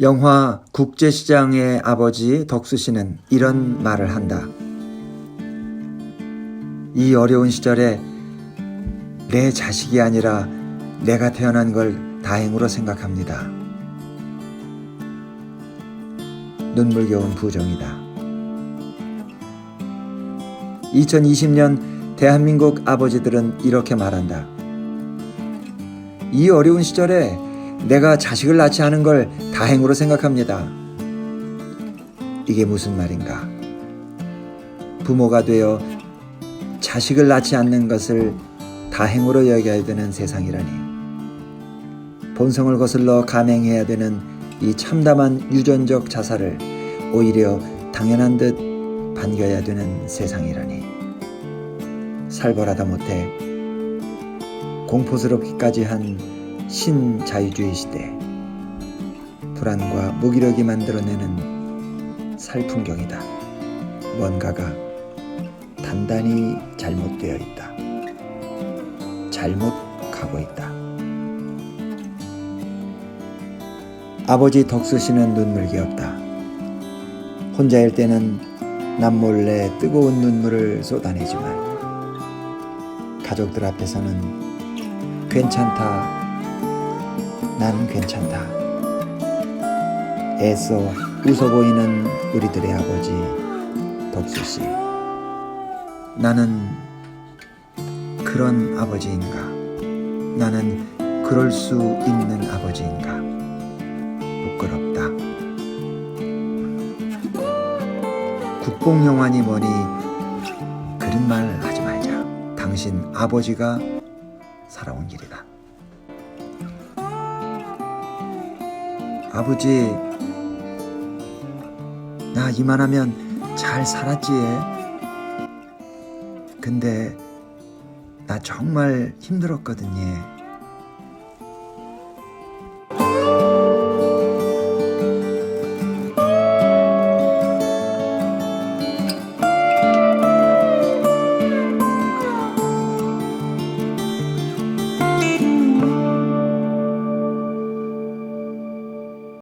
영화 국제시장의 아버지 덕수 씨는 이런 말을 한다. 이 어려운 시절에 내 자식이 아니라 내가 태어난 걸 다행으로 생각합니다. 눈물겨운 부정이다. 2020년 대한민국 아버지들은 이렇게 말한다. 이 어려운 시절에 내가 자식을 낳지 않은 걸 다행으로 생각합니다. 이게 무슨 말인가? 부모가 되어 자식을 낳지 않는 것을 다행으로 여겨야 되는 세상이라니. 본성을 거슬러 감행해야 되는 이 참담한 유전적 자살을 오히려 당연한 듯 반겨야 되는 세상이라니. 살벌하다 못해 공포스럽기까지 한 신자유주의 시대. 불안과 무기력이 만들어내는 살풍경이다. 뭔가가 단단히 잘못되어 있다. 잘못 가고 있다. 아버지 덕수 씨는 눈물기없다. 혼자일 때는 남몰래 뜨거운 눈물을 쏟아내지만 가족들 앞에서는 괜찮다. 나는 괜찮다. 애써 웃어 보이는 우리들의 아버지 덕수 씨. 나는 그런 아버지인가? 나는 그럴 수 있는 아버지인가? 부끄럽다. 국뽕영화니 뭐니 그런 말 하지 말자. 당신 아버지가 살아온 길이다. 아버지, 나 이만하면 잘 살았지. 근데 나 정말 힘들었거든요.